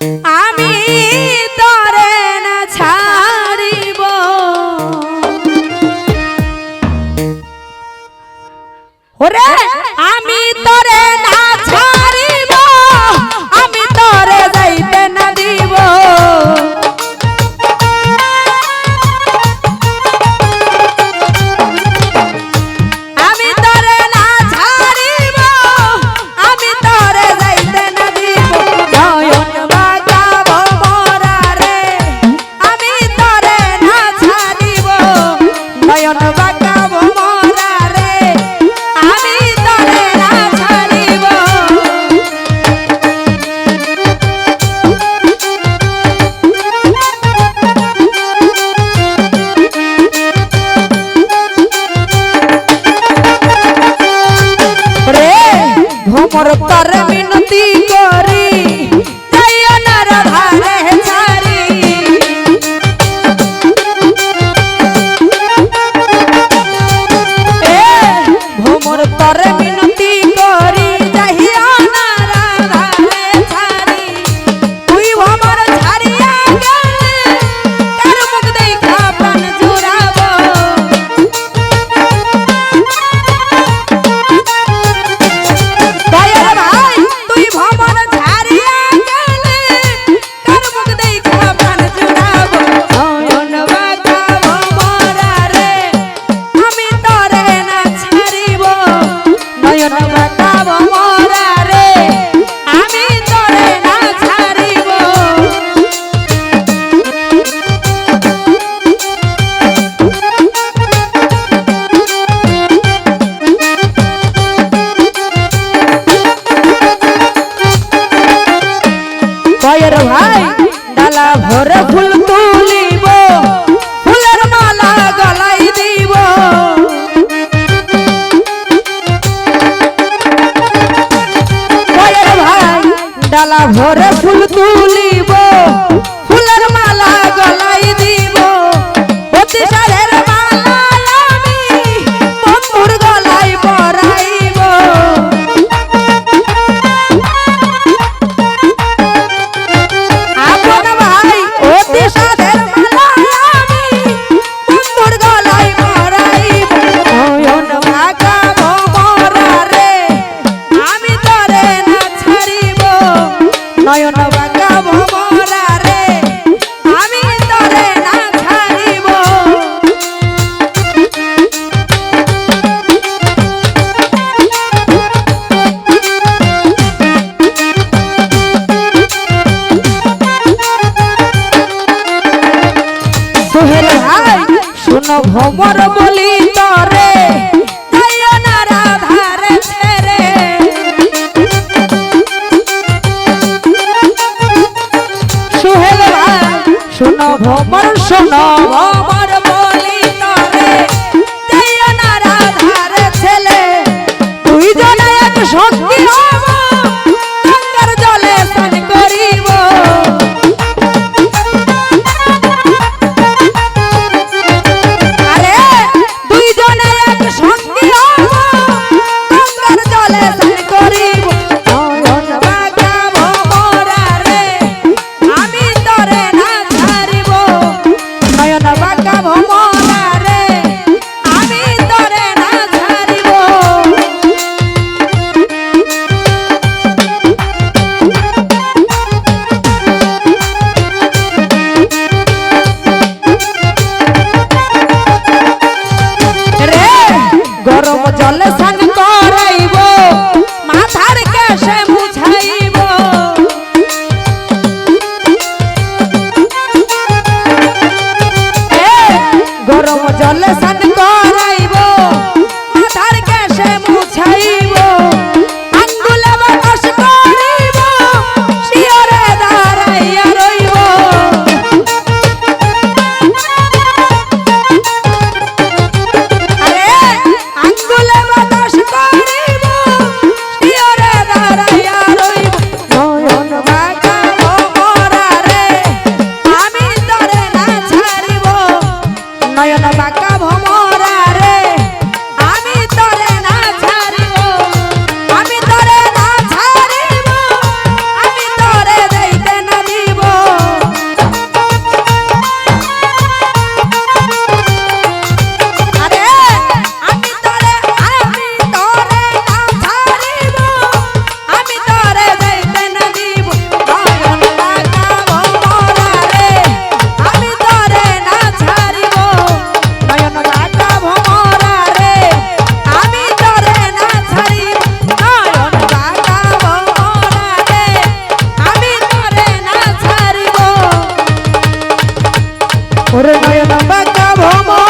আমি তরে ছাড়িব। আমি মোর ভরে ফুল তুলি। সোহেল ভাই শোনো ভবর বলি তরে সোহেল ভাই শোনো ভবর শোনো গরম জলে স্নান করাইব মাথার কেশে বুঝাইব। গরম জলে স্নান করাইব। কাকা ভমরা রে নয়ন বাঁকা ভমরা